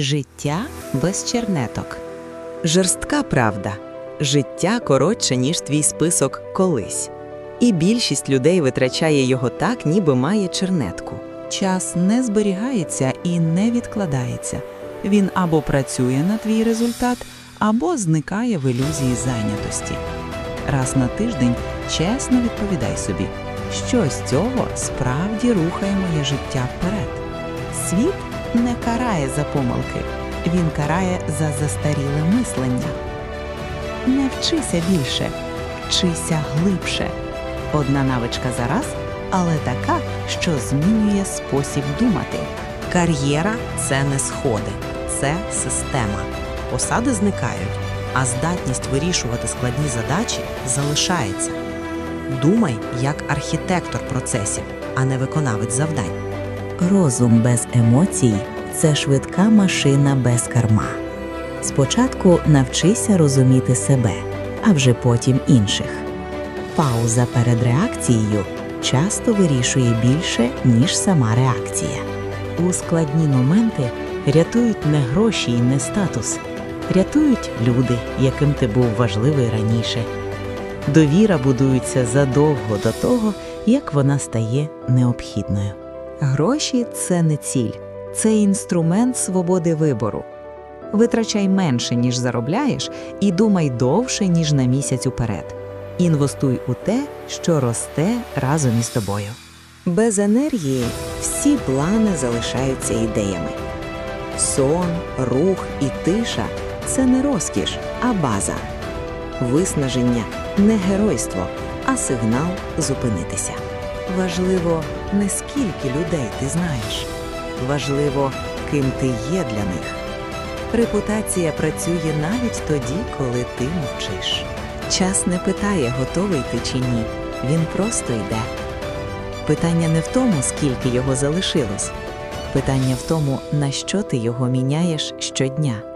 Життя без чернеток. Жорстка правда. Життя коротше, ніж твій список колись. І більшість людей витрачає його так, ніби має чернетку. Час не зберігається і не відкладається. Він або працює на твій результат, або зникає в ілюзії зайнятості. Раз на тиждень чесно відповідай собі, що з цього справді рухає моє життя вперед. Світ не карає за помилки, він карає за застаріле мислення. Не вчися більше, вчися глибше. Одна навичка за раз, але така, що змінює спосіб думати. Кар'єра це не сходи, це система. Посади зникають, а здатність вирішувати складні задачі залишається. Думай як архітектор процесів, а не виконавець завдань. Розум без емоцій це швидка машина без керма. Спочатку навчися розуміти себе, а вже потім інших. Пауза перед реакцією часто вирішує більше, ніж сама реакція. У складні моменти рятують не гроші і не статус, рятують люди, яким ти був важливий раніше. Довіра будується задовго до того, як вона стає необхідною. Гроші це не ціль, це інструмент свободи вибору. Витрачай менше, ніж заробляєш, і думай довше, ніж на місяць уперед. Інвестуй у те, що росте разом із тобою. Без енергії всі плани залишаються ідеями. Сон, рух і тиша це не розкіш, а база. Виснаження не геройство, а сигнал зупинитися. Важливо не скільки людей ти знаєш, важливо, ким ти є для них. Репутація працює навіть тоді, коли ти мовчиш. Час не питає, готовий ти чи ні. Він просто йде. Питання не в тому, скільки його залишилось. Питання в тому, на що ти його міняєш щодня.